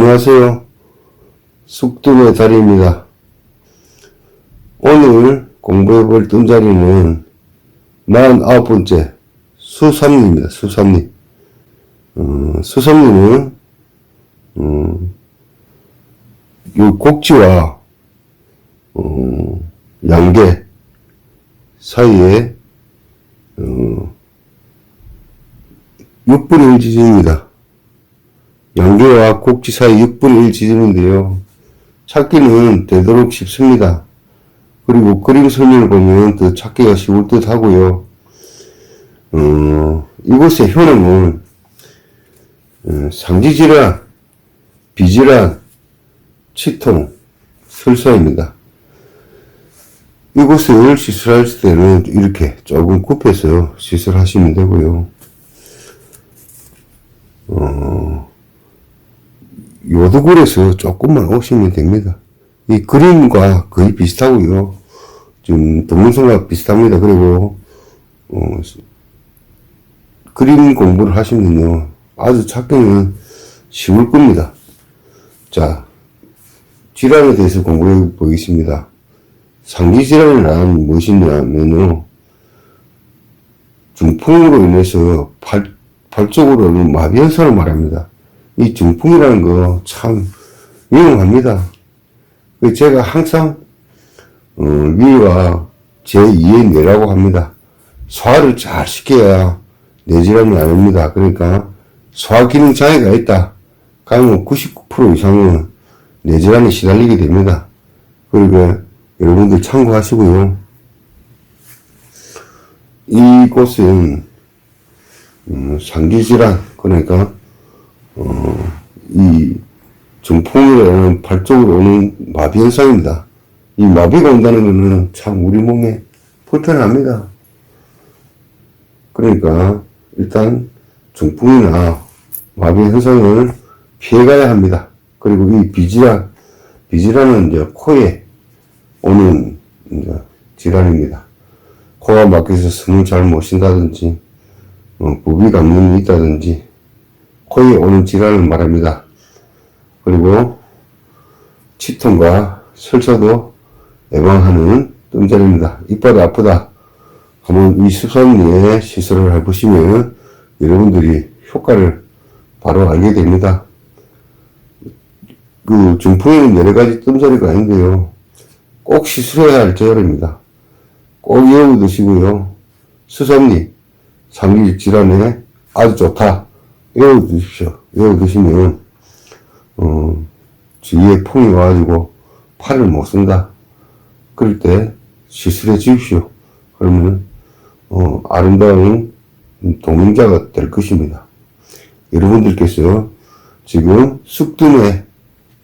안녕하세요. 숙두의 달입니다. 오늘 공부해 볼 뜸자리는 49번째 수삼리입니다. 수삼리. 어, 수삼리는 음, 이 곡지와 어, 양계 사이에 어, 6분의 1 지점입니다. 양계와 곡지 사이 6분의 1 지점인데요. 찾기는 되도록 쉽습니다. 그리고 그림 설명을 보면 더 찾기가 쉬울 듯 하고요. 어, 이곳의 효능은 어, 상지질환, 비질환, 치통, 설사입니다. 이곳을 시술할 때는 이렇게 조금 굽혀서 시술하시면 되고요. 어, 요도굴에서 조금만 오시면 됩니다. 이 그림과 거의 비슷하고요. 지금 동문성과 비슷합니다. 그리고 어, 그림 공부를 하시면요. 아주 찾기는 쉬울 겁니다. 자, 질환에 대해서 공부해 보겠습니다. 상기 질환이란 무엇이냐면요. 중풍으로 인해서 팔, 팔 쪽으로는 마비 현상을 말합니다. 이 중풍이라는 거 참 위험합니다. 그 제가 항상 어, 위와 제2의 뇌라고 합니다. 소화를 잘 시켜야 뇌질환이 안 옵니다. 그러니까 소화 기능 장애가 있다. 그러면 99% 이상은 뇌질환에 시달리게 됩니다. 그러니까 여러분들 참고하시고요. 이곳은 음, 상기질환 그러니까 어, 이 중풍이라는 팔 쪽으로 오는 마비 현상입니다. 이 마비가 온다는 것은 참 우리 몸에 불편합니다. 그러니까 일단 중풍이나 마비 현상을 피해가야 합니다. 그리고 이 비질환, 비질환은 이제 코에 오는 이제 질환입니다. 코가 막혀서 숨을 잘 못 쉰다든지, 어, 부비 감염이 있다든지, 코에 오는 질환을 말합니다. 그리고 치통과 설사도 예방하는 뜸자리입니다. 이빨이 아프다. 한번 이 수산리에 시술을 해보시면 여러분들이 효과를 바로 알게 됩니다. 그 중풍에는 여러 가지 뜸자리가 있는데요. 꼭 시술해야 할 저혈입니다. 꼭 외워두시고요. 수삼리, 상기 질환에 아주 좋다. 외워두십시오. 외워두시면, 어, 주위에 풍이 와가지고 팔을 못 쓴다. 그럴 때 시술해 주십시오. 그러면, 어, 아름다운 동행자가 될 것입니다. 여러분들께서 지금 숙둔의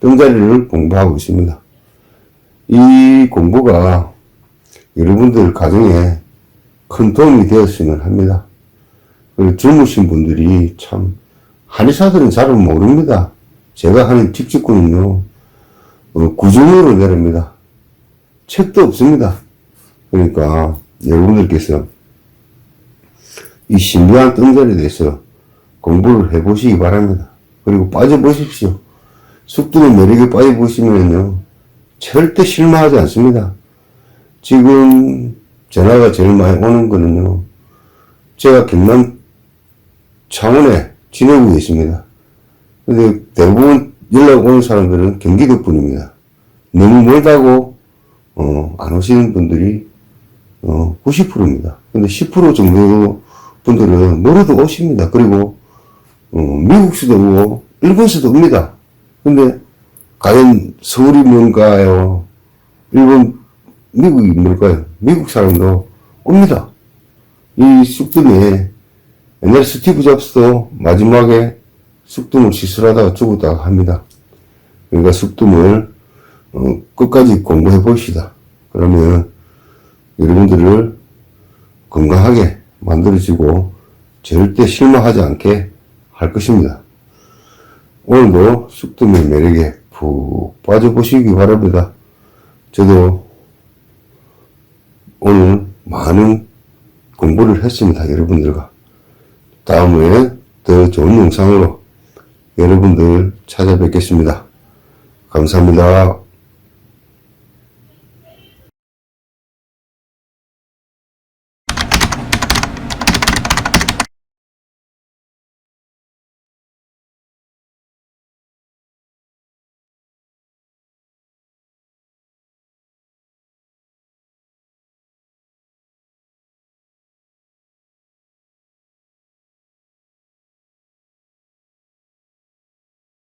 뜬자리를 공부하고 있습니다. 이 공부가 여러분들 가정에 큰 도움이 되었으면 합니다. 그리고 젊으신 분들이 참, 한의사들은 잘 모릅니다. 제가 하는 직직구는요, 어, 구조물로 내립니다. 책도 없습니다. 그러니까 여러분들께서 이 신비한 뜬자리에 대해서 공부를 해보시기 바랍니다. 그리고 빠져보십시오. 숙두의 매력에 빠져보시면요, 절대 실망하지 않습니다. 지금 전화가 제일 많이 오는 거는요, 제가 경남 창원에 지내고 있습니다. 근데 대부분 연락 오는 사람들은 경기도 분입니다. 너무 멀다고, 어, 안 오시는 분들이, 어, 90%입니다. 근데 10% 정도 분들은 멀어도 오십니다. 그리고, 어, 미국 수도 오고, 일본 수도 옵니다. 근데, 과연 서울이 뭔가요? 일본, 미국이 뭘까요? 미국 사람도 옵니다. 이 쑥뜸에 옛날 스티브 잡스도 마지막에 쑥뜸을 시술하다가 죽었다고 합니다. 그러니까 쑥뜸을 어, 끝까지 공부해 봅시다. 그러면 여러분들을 건강하게 만들어지고 절대 실망하지 않게 할 것입니다. 오늘도 쑥뜸의 매력에 푹 빠져보시기 바랍니다. 저도 오늘 많은 공부를 했습니다. 여러분들과. 다음에 더 좋은 영상으로 여러분들 찾아뵙겠습니다. 감사합니다.